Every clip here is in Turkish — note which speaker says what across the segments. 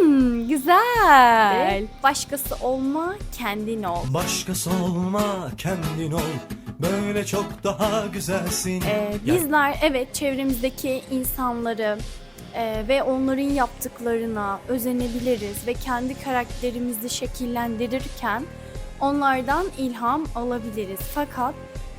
Speaker 1: Hmm, güzel. Başkası olma, kendin ol.
Speaker 2: Başkası olma kendin ol Böyle çok daha güzelsin
Speaker 1: Ee, bizler evet çevremizdeki insanları e, ve onların yaptıklarına özenebiliriz ve kendi karakterimizi şekillendirirken onlardan ilham alabiliriz. Fakat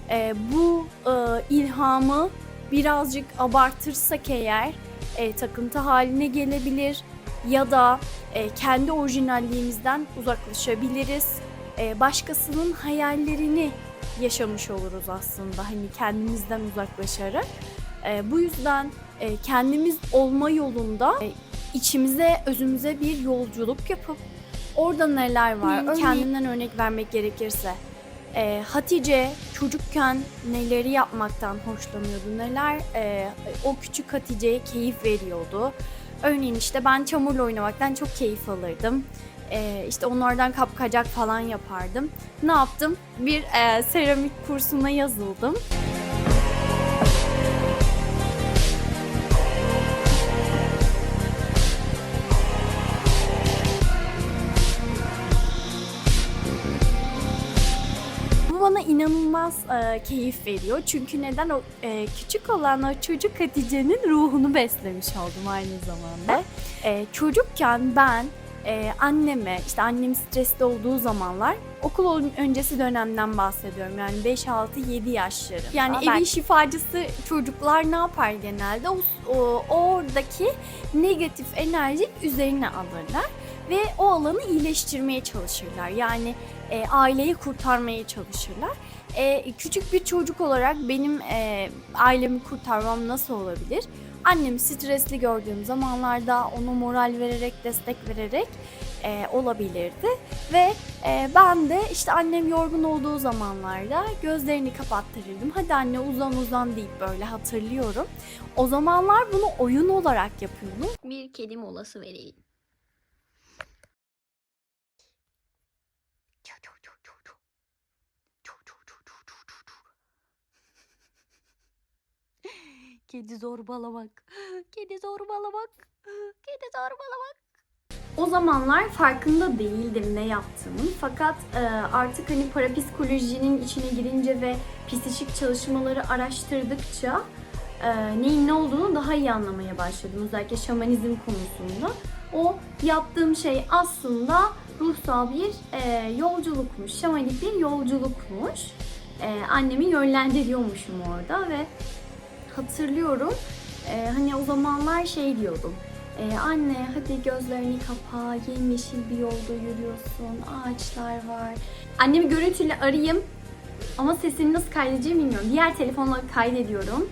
Speaker 1: e, bu e, ilhamı birazcık abartırsak eğer e, takıntı haline gelebilir ya da e, kendi orijinalliğimizden uzaklaşabiliriz. E, başkasının hayallerini yaşamış oluruz aslında hani kendimizden uzaklaşarak. E, bu yüzden e, kendimiz olma yolunda e, içimize, özümüze bir yolculuk yapıp orada neler var?
Speaker 3: Örneğin-
Speaker 1: Kendimden örnek vermek gerekirse. e, Hatice çocukken neleri yapmaktan hoşlanıyordu, neler e, o küçük Hatice'ye keyif veriyordu. Örneğin işte ben çamurla oynamaktan çok keyif alırdım. E, işte onlardan kapkacak falan yapardım. Ne yaptım? Bir e, seramik kursuna yazıldım. İnanılmaz e, keyif veriyor. Çünkü neden o e, küçük olan o çocuk Hatice'nin ruhunu beslemiş oldum aynı zamanda. E, çocukken ben e, anneme, işte annem stresli olduğu zamanlar okul ön- öncesi dönemden bahsediyorum. Yani 5, 6, 7 yaşları. Yani
Speaker 3: Aa,
Speaker 1: evin
Speaker 3: ben-
Speaker 1: şifacısı çocuklar ne yapar genelde? O, o- oradaki negatif enerji üzerine alırlar ve o alanı iyileştirmeye çalışırlar. Yani e, aileyi kurtarmaya çalışırlar. E, küçük bir çocuk olarak benim e, ailemi kurtarmam nasıl olabilir? Annemi stresli gördüğüm zamanlarda ona moral vererek, destek vererek e, olabilirdi. Ve e, ben de işte annem yorgun olduğu zamanlarda gözlerini kapattırırdım. Hadi anne uzan uzan deyip böyle hatırlıyorum. O zamanlar bunu oyun olarak yapıyordum.
Speaker 3: Bir kedi molası verelim. Kedi zorbalamak. Kedi zorbalamak. Kedi zorbalamak.
Speaker 1: O zamanlar farkında değildim ne yaptığımın. Fakat e, artık hani parapsikolojinin içine girince ve psikik çalışmaları araştırdıkça e, neyin ne olduğunu daha iyi anlamaya başladım. Özellikle şamanizm konusunda. O yaptığım şey aslında ruhsal bir e, yolculukmuş, şamanik bir yolculukmuş. E, annemi yönlendiriyormuşum orada ve hatırlıyorum e, hani o zamanlar şey diyordum. Ee, anne hadi gözlerini kapa, yemyeşil bir yolda yürüyorsun, ağaçlar var. Annemi görüntüyle arayayım ama sesini nasıl kaydedeceğimi bilmiyorum. Diğer telefonla kaydediyorum.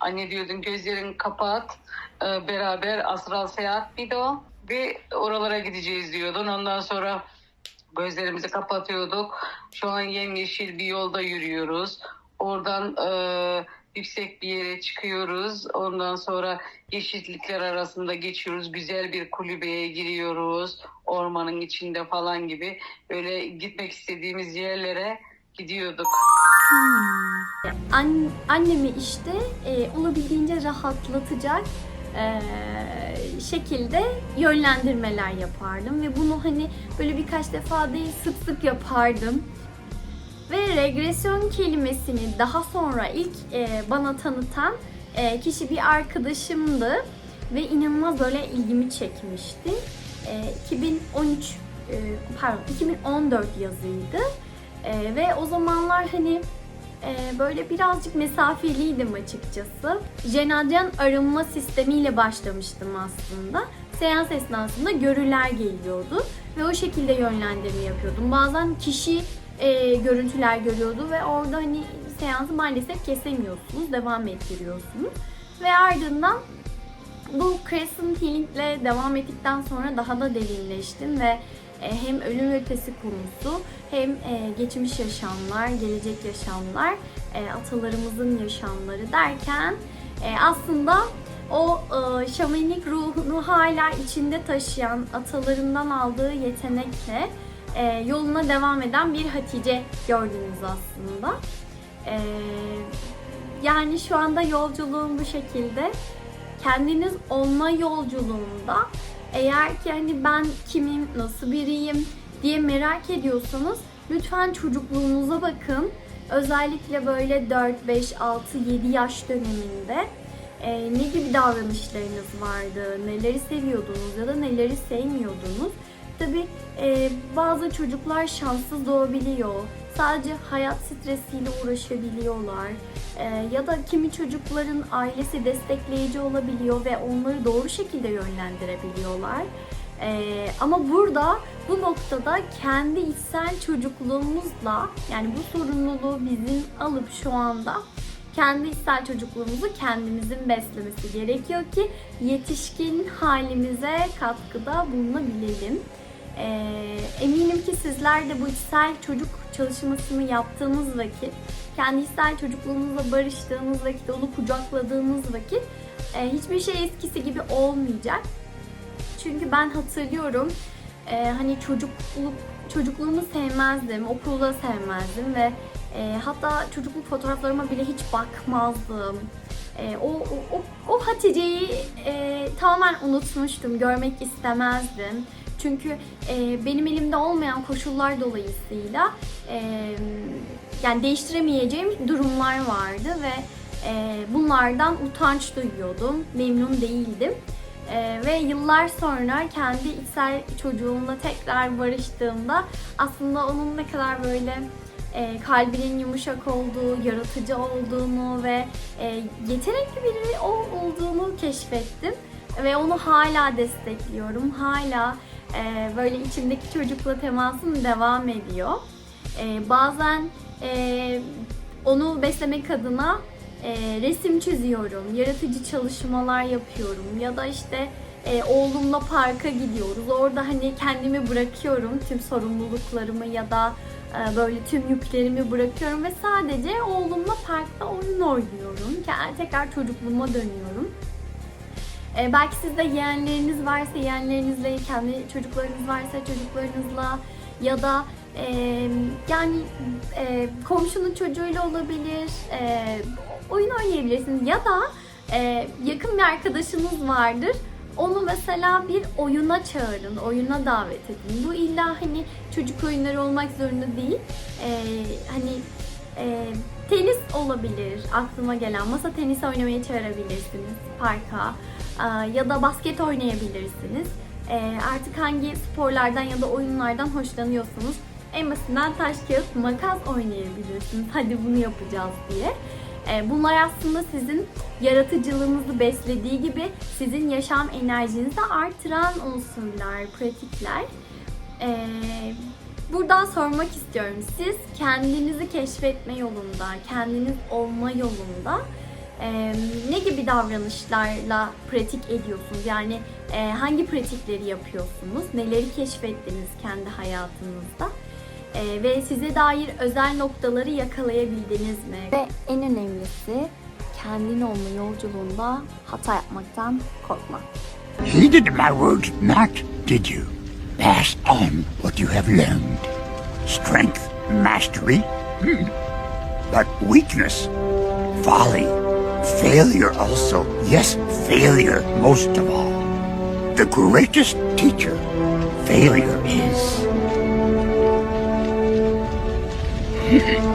Speaker 4: Anne diyordun gözlerini kapat. Ee, beraber astral seyahat bir de o. Ve oralara gideceğiz diyordun. Ondan sonra gözlerimizi kapatıyorduk. Şu an yemyeşil bir yolda yürüyoruz. Oradan e, yüksek bir yere çıkıyoruz. Ondan sonra yeşillikler arasında geçiyoruz. Güzel bir kulübeye giriyoruz. Ormanın içinde falan gibi. Böyle gitmek istediğimiz yerlere gidiyorduk.
Speaker 1: An- annemi işte e, olabildiğince rahatlatacak e, şekilde yönlendirmeler yapardım ve bunu hani böyle birkaç defa değil sık sık yapardım. Ve regresyon kelimesini daha sonra ilk e, bana tanıtan e, kişi bir arkadaşımdı ve inanılmaz böyle ilgimi çekmişti. E, 2013 e, pardon 2014 yazıydı. E, ve o zamanlar hani e, böyle birazcık mesafeliydim açıkçası. Jenadyan arınma sistemiyle başlamıştım aslında. Seans esnasında görüler geliyordu ve o şekilde yönlendirme yapıyordum. Bazen kişi e, görüntüler görüyordu ve orada hani seansı maalesef kesemiyorsunuz, devam ettiriyorsunuz. Ve ardından bu Crescent Healing ile devam ettikten sonra daha da derinleştim ve e, hem ölüm ötesi konusu hem e, geçmiş yaşamlar, gelecek yaşamlar, e, atalarımızın yaşamları derken aslında o şamanik ruhunu hala içinde taşıyan atalarından aldığı yetenekle e, yoluna devam eden bir Hatice gördünüz aslında. E, yani şu anda yolculuğum bu şekilde. Kendiniz olma yolculuğunda Eğer ki hani ben kimim, nasıl biriyim diye merak ediyorsanız lütfen çocukluğunuza bakın. Özellikle böyle 4, 5, 6, 7 yaş döneminde e, ne gibi davranışlarınız vardı, neleri seviyordunuz ya da neleri sevmiyordunuz. Tabi bazı çocuklar şanssız doğabiliyor. Sadece hayat stresiyle uğraşabiliyorlar. E, ya da kimi çocukların ailesi destekleyici olabiliyor ve onları doğru şekilde yönlendirebiliyorlar. E, ama burada bu noktada kendi içsel çocukluğumuzla yani bu sorumluluğu bizim alıp şu anda kendi içsel çocukluğumuzu kendimizin beslemesi gerekiyor ki yetişkin halimize katkıda bulunabilelim. Ee, eminim ki sizler de bu içsel çocuk çalışmasını yaptığınız vakit, kendi içsel çocukluğunuzla barıştığınız vakit, onu kucakladığınız vakit e, hiçbir şey eskisi gibi olmayacak. Çünkü ben hatırlıyorum e, hani çocukluk çocukluğumu sevmezdim, okulda sevmezdim ve e, hatta çocukluk fotoğraflarıma bile hiç bakmazdım. E, o, o, o, o Hatice'yi e, tamamen unutmuştum, görmek istemezdim. Çünkü e, benim elimde olmayan koşullar dolayısıyla e, yani değiştiremeyeceğim durumlar vardı ve e, bunlardan utanç duyuyordum, memnun değildim. E, ve yıllar sonra kendi içsel çocuğumla tekrar barıştığımda aslında onun ne kadar böyle e, kalbinin yumuşak olduğu, yaratıcı olduğunu ve e, yetenekli biri o olduğunu keşfettim. Ve onu hala destekliyorum. Hala e, böyle içimdeki çocukla temasım devam ediyor. E, bazen e, onu beslemek adına e, resim çiziyorum, yaratıcı çalışmalar yapıyorum ya da işte e, oğlumla parka gidiyoruz. Orada hani kendimi bırakıyorum, tüm sorumluluklarımı ya da e, böyle tüm yüklerimi bırakıyorum ve sadece oğlumla parkta oyun oynuyorum. Tekrar çocukluğuma dönüyorum. E, belki sizde yeğenleriniz varsa yeğenlerinizle, kendi çocuklarınız varsa çocuklarınızla ya da e, yani e, komşunun çocuğuyla olabilir, e, oyun oynayabilirsiniz ya da e, yakın bir arkadaşınız vardır. Onu mesela bir oyuna çağırın, oyuna davet edin. Bu illa hani çocuk oyunları olmak zorunda değil. E, hani e, tenis olabilir aklıma gelen. Masa tenisi oynamaya çağırabilirsiniz parka. Aa, ya da basket oynayabilirsiniz. Ee, artık hangi sporlardan ya da oyunlardan hoşlanıyorsunuz. En basitinden taş kağıt makas oynayabilirsiniz. Hadi bunu yapacağız diye. Ee, bunlar aslında sizin yaratıcılığınızı beslediği gibi sizin yaşam enerjinizi artıran unsurlar, pratikler. Buradan sormak istiyorum. Siz kendinizi keşfetme yolunda, kendiniz olma yolunda e, ne gibi davranışlarla pratik ediyorsunuz? Yani e, hangi pratikleri yapıyorsunuz? Neleri keşfettiniz kendi hayatınızda? E, ve size dair özel noktaları yakalayabildiniz mi? Ve en önemlisi kendin olma yolculuğunda hata yapmaktan korkma.
Speaker 5: Heeded my words not, did you? Pass on what you have learned. Strength, mastery, hmm. but weakness, folly, failure also. Yes, failure most of all. The greatest teacher, failure is.